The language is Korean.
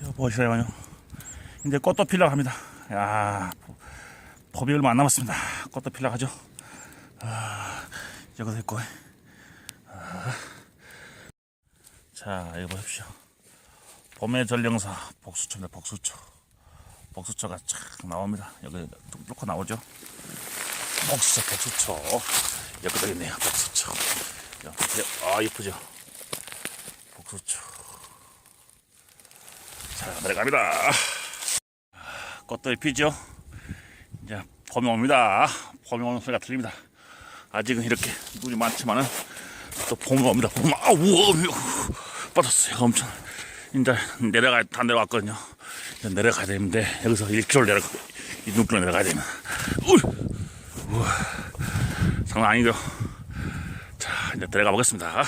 이거 보시라요. 이제 꽃도 필라고 합니다. 야, 법이 얼마 안 남았습니다. 꽃도 필라고 하죠. 아, 여기도 있고. 아. 자, 이거 보십시오. 봄의 전령사 복수초입니다. 복수초. 복수초가 착 나옵니다. 여기 뚝 뚫고 나오죠. 복수초, 복수초. 여기도 있네요. 복수초. 야, 아, 이쁘죠? 복수초. 자, 내려갑니다. 꽃들이 피죠? 이제 봄이 옵니다. 봄이 오는 소리가 들립니다. 아직은 이렇게 눈이 많지만은 또 봄이 옵니다. 봄, 아, 우와, 빠졌어요. 엄청. 이제 내려가, 다 내려왔거든요. 이제 내려가야 되는데, 여기서 1km 내려가, 이 눈길로 내려가야 되면. 우 우와, 장난 아니죠? 자, 이제 내려가 보겠습니다.